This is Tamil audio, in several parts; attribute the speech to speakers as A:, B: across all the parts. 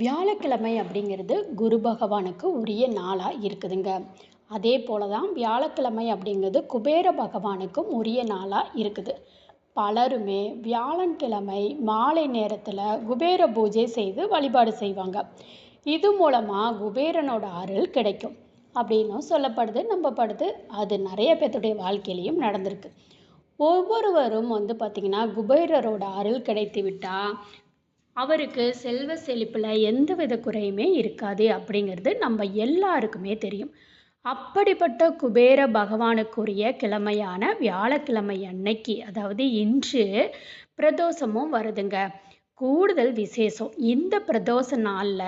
A: வியாழக்கிழமை அப்படிங்கிறது குரு பகவானுக்கு உரிய நாளாக இருக்குதுங்க. அதே போல தான் வியாழக்கிழமை அப்படிங்கிறது குபேர பகவானுக்கும் உரிய நாளாக இருக்குது. பலருமே வியாழக்கிழமை மாலை நேரத்தில் குபேர பூஜை செய்து வழிபாடு செய்வாங்க. இது மூலமாக குபேரனோட அருள் கிடைக்கும். அப்படின்னும் சொல்லப்படுது நம்பப்படுது. அது நிறைய பேர்த்துடைய வாழ்க்கையிலையும் நடந்திருக்கு. ஒவ்வொருவரும் வந்து பார்த்திங்கன்னா குபேரரோட அருள் கிடைத்து விட்டால் அவருக்கு செல்வ செழிப்பில் எந்த வித குறையுமே இருக்காது அப்படிங்கிறது நம்ம எல்லாருக்குமே தெரியும். அப்படிப்பட்ட குபேர பகவானுக்குரிய கிழமையான வியாழக்கிழமை அன்னைக்கு அதாவது இன்று பிரதோஷமும் வருதுங்க. கூடுதல் விசேஷம். இந்த பிரதோஷ நாளில்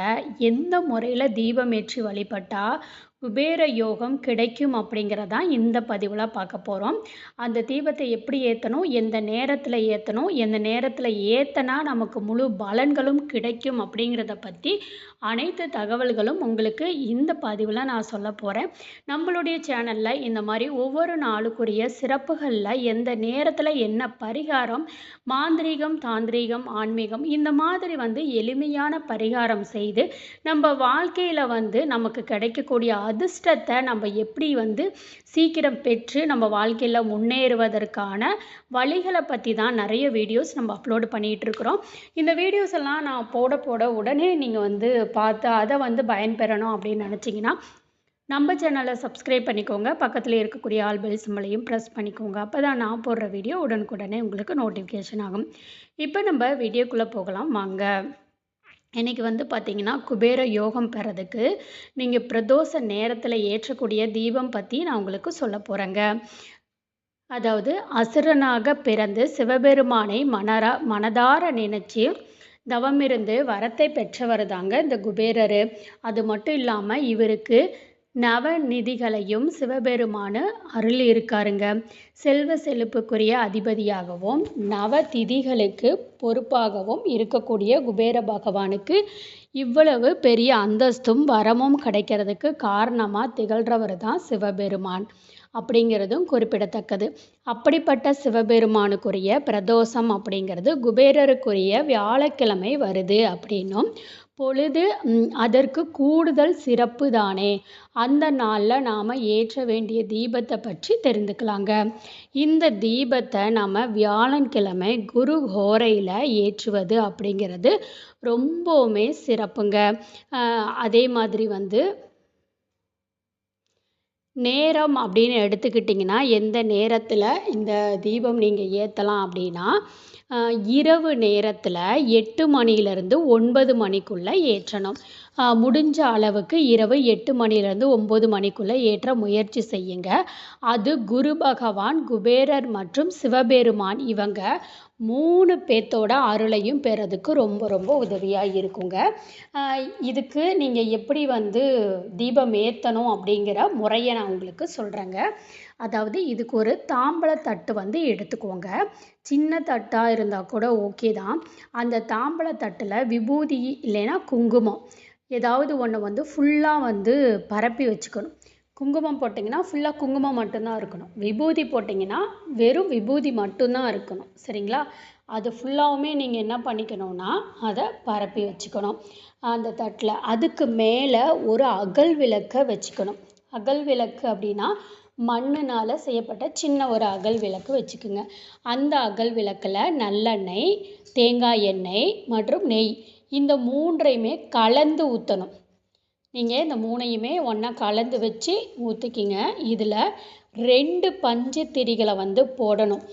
A: எந்த முறையில் தீபமேற்றி வழிபட்டால் குபேர யோகம் கிடைக்கும் அப்படிங்கிறதான் இந்த பதிவில் பார்க்க போகிறோம் அந்த தீபத்தை எப்படி ஏற்றணும் எந்த நேரத்தில் ஏற்றணும் எந்த நேரத்தில் ஏற்றினா நமக்கு முழு பலன்களும் கிடைக்கும் அப்படிங்கிறத பற்றி அனைத்து தகவல்களும் உங்களுக்கு இந்த பதிவில் நான் சொல்ல போகிறேன் நம்மளுடைய சேனலில் இந்த மாதிரி ஒவ்வொரு நாளுக்குரிய சிறப்புகளில் எந்த நேரத்தில் என்ன பரிகாரம் மாந்திரீகம் தாந்திரீகம் ஆன்மீகம் இந்த மாதிரி வந்து எளிமையான பரிகாரம் செய்து நம்ம வாழ்க்கையில் வந்து நமக்கு கிடைக்கக்கூடிய அதிர்ஷ்டத்தை நம்ம எப்படி வந்து சீக்கிரம் பெற்று நம்ம வாழ்க்கையில் முன்னேறுவதற்கான வழிகளை பற்றி தான் நிறைய வீடியோஸ் நம்ம அப்லோடு பண்ணிகிட்டு இருக்கிறோம். இந்த வீடியோஸ் எல்லாம் நான் போட போட உடனே நீங்கள் வந்து பார்த்து அதை வந்து பயன்பெறணும் அப்படின்னு நினச்சிங்கன்னா நம்ம சேனலை சப்ஸ்கிரைப் பண்ணிக்கோங்க. பக்கத்தில் இருக்கக்கூடிய ஆல் பெல் சிம்மலையும் ப்ரெஸ் பண்ணிக்கோங்க. அப்போ தான் நான் போடுற வீடியோ உடனுக்குடனே உங்களுக்கு நோட்டிஃபிகேஷன் ஆகும். இப்போ நம்ம வீடியோக்குள்ளே போகலாம். வாங்க. இன்றைக்கி வந்து பார்த்திங்கன்னா குபேர யோகம் பெறதுக்கு நீங்கள் பிரதோஷ நேரத்தில் ஏற்றக்கூடிய தீபம் பற்றி நான் உங்களுக்கு சொல்ல போகிறேங்க அதாவது அசுரனாக பிறந்து சிவபெருமானை மனரா மனதார நினச்சி தவமிருந்து வரத்தை பெற்றவர் தாங்க இந்த குபேரர். அது மட்டும் இல்லாமல் இவருக்கு நவநிதிகளையும் சிவபெருமானு அருள் இருக்காருங்க செல்வ செழிப்புக்குரிய அதிபதியாகவும் நவதிதிகளுக்கு பொறுப்பாகவும் இருக்கக்கூடிய குபேர பகவானுக்கு இவ்வளவு பெரிய அந்தஸ்தும் வரமும் கிடைக்கிறதுக்கு காரணமாக திகழ்கிறவர் தான் சிவபெருமான் அப்படிங்கிறதும் குறிப்பிடத்தக்கது. அப்படிப்பட்ட சிவபெருமானுக்குரிய பிரதோஷம் அப்படிங்கிறது குபேரருக்குரிய வியாழக்கிழமை வருது அப்படின்னும் பொழுது அதற்கு கூடுதல் சிறப்பு தானே. அந்த நாளில் நாம் ஏற்ற வேண்டிய தீபத்தை பற்றி தெரிந்துக்கலாங்க. இந்த தீபத்தை நம்ம வியாழன்கிழமை குரு ஹோரையில் ஏற்றுவது அப்படிங்கிறது ரொம்பவுமே சிறப்புங்க. அதே மாதிரி வந்து நேரம் அப்படின்னு எடுத்துக்கிட்டிங்கன்னா எந்த நேரத்தில் இந்த தீபம் நீங்கள் ஏற்றலாம் அப்படின்னா இரவு நேரத்தில் எட்டு மணியிலேருந்து ஒன்பது மணிக்குள்ளே ஏற்றணும். முடிஞ்ச அளவுக்கு இரவு எட்டு மணிலேருந்து ஒம்பது மணிக்குள்ளே ஏற்ற முயற்சி செய்யுங்க. அது குரு பகவான் குபேரர் மற்றும் சிவபெருமான் இவங்க மூணு பேர்த்தோட அருளையும் பெறதுக்கு ரொம்ப ரொம்ப உதவியாக இருக்குங்க. இதுக்கு நீங்கள் எப்படி வந்து தீபம் ஏற்றணும் அப்படிங்கிற முறையை நான் உங்களுக்கு சொல்கிறேங்க அதாவது இதுக்கு ஒரு தாம்பழத்தட்டு வந்து எடுத்துக்கோங்க. சின்ன தட்டாக இருந்தால் கூட ஓகே தான். அந்த தாம்பழத்தட்டில் விபூதி இல்லைன்னா குங்குமம். ஏதாவது ஒன்று வந்து ஃபுல்லாக வந்து பரப்பி வச்சுக்கணும். குங்குமம் போட்டிங்கன்னா ஃபுல்லாக குங்குமம் மட்டும்தான் இருக்கணும். விபூதி போட்டிங்கன்னா வெறும் விபூதி மட்டும்தான் இருக்கணும். சரிங்களா? அது ஃபுல்லாகவுமே நீங்கள் என்ன பண்ணிக்கணும்னா அதை பரப்பி வச்சுக்கணும். அந்த தட்டில் அதுக்கு மேலே ஒரு அகல் விளக்கை வச்சுக்கணும். அகல் விளக்கு அப்படின்னா மண்ணுனால் செய்யப்பட்ட சின்ன ஒரு அகல் விளக்கு வச்சுக்கோங்க. அந்த அகல் விளக்கில் நல்லெண்ணெய் தேங்காய் எண்ணெய் மற்றும் நெய் இந்த மூன்றையுமே கலந்து ஊற்றணும் நீங்கள் இந்த மூணையுமே ஒன்றா கலந்து வச்சு ஊற்றிக்கிங்க இதில் ரெண்டு பஞ்சு திரிகளை வந்து போடணும்.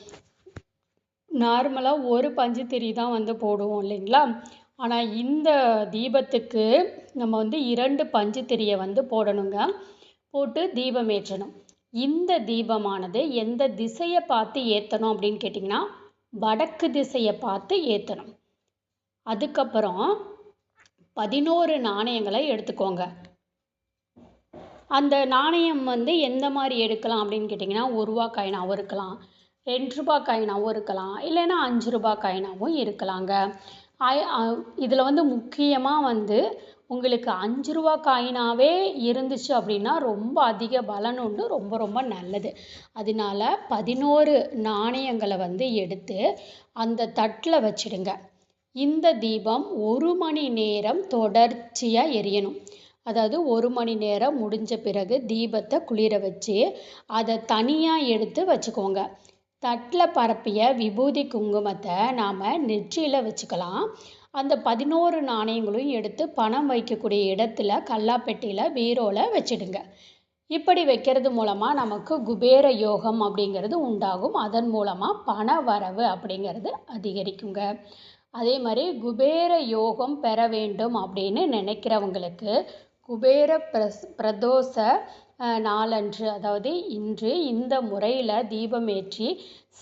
A: நார்மலாக ஒரு பஞ்சு திரி தான் வந்து போடுவோம் இல்லைங்களா? ஆனால் இந்த தீபத்துக்கு நம்ம வந்து இரண்டு பஞ்சு திரியை வந்து போடணுங்க. போட்டு தீபம் ஏற்றணும். இந்த தீபமானது எந்த திசையை பார்த்து ஏற்றணும் அப்படின்னு கேட்டிங்கன்னா வடக்கு திசையை பார்த்து ஏற்றணும் அதுக்கப்புறம் பதினோரு நாணயங்களை எடுத்துக்கோங்க. அந்த நாணயம் வந்து எந்த மாதிரி எடுக்கலாம் அப்படின்னு கேட்டிங்கன்னா ஒரு ரூபா காயினாகவும் இருக்கலாம் ரெண்டு ரூபா காயினாகவும் இருக்கலாம் இல்லைன்னா அஞ்சு ரூபா காயினாகவும் இருக்கலாங்க. இதில் வந்து முக்கியமாக வந்து உங்களுக்கு அஞ்சு ரூபா காயினாகவே இருந்துச்சு அப்படின்னா ரொம்ப அதிக பலன் உண்டு ரொம்ப ரொம்ப நல்லது. அதனால பதினோரு நாணயங்களை வந்து எடுத்து அந்த தட்டில் வச்சிடுங்க. இந்த தீபம் ஒரு மணி நேரம் தொடர்ச்சியாக எரியணும். அதாவது ஒரு மணி நேரம் முடிஞ்ச பிறகு தீபத்தை குளிர வச்சு அதை தனியாக எடுத்து வச்சுக்கோங்க. தட்டில் பரப்பிய விபூதி குங்குமத்தை நாம் நெற்றியில் வச்சுக்கலாம். அந்த பதினோரு நாணயங்களையும் எடுத்து பணம் வைக்கக்கூடிய இடத்துல கல்லாப்பெட்டியில் பீரோவில் வச்சிடுங்க. இப்படி வைக்கிறது மூலமாக நமக்கு குபேர யோகம் அப்படிங்கிறது உண்டாகும். அதன் மூலமாக பண வரவு அப்படிங்கிறது அதிகரிக்குங்க. அதே மாதிரி குபேர யோகம் பெற வேண்டும் அப்படின்னு நினைக்கிறவங்களுக்கு குபேர பிரஸ் பிரதோஷ நாளன்று அதாவது இன்று இந்த முறையில் தீபம் ஏற்றி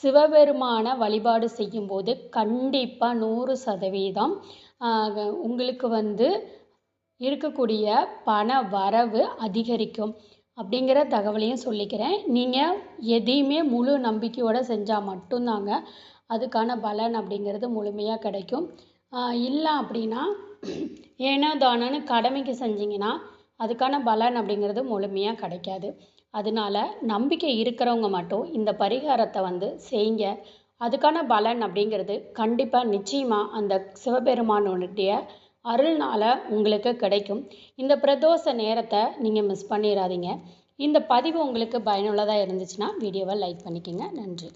A: சிவபெருமான வழிபாடு செய்யும்போது கண்டிப்பாக நூறு சதவீதம் உங்களுக்கு வந்து இருக்கக்கூடிய பண வரவு அதிகரிக்கும் அப்படிங்கிற தகவலையும் சொல்லிக்கிறேன். நீங்கள் எதையுமே முழு நம்பிக்கையோடு செஞ்சால் மட்டும்தாங்க அதுக்கான பலன் அப்படிங்கிறது முழுமையாக கிடைக்கும். இல்லை அப்படின்னா ஏனோ தானோன்னு கடமைக்கு செஞ்சிங்கன்னா அதுக்கான பலன் அப்படிங்கிறது முழுமையாக கிடைக்காது. அதனால நம்பிக்கை இருக்கிறவங்க மட்டும் இந்த பரிகாரத்தை வந்து செய்யுங்க. அதுக்கான பலன் அப்படிங்கிறது கண்டிப்பாக நிச்சயமாக அந்த சிவபெருமானுடைய அருள்னால் உங்களுக்கு கிடைக்கும். இந்த பிரதோஷ நேரத்தை நீங்கள் மிஸ் பண்ணிடாதீங்க இந்த பதிவு உங்களுக்கு பயனுள்ளதாக இருந்துச்சுன்னா வீடியோவை லைக் பண்ணிக்கோங்க. நன்றி.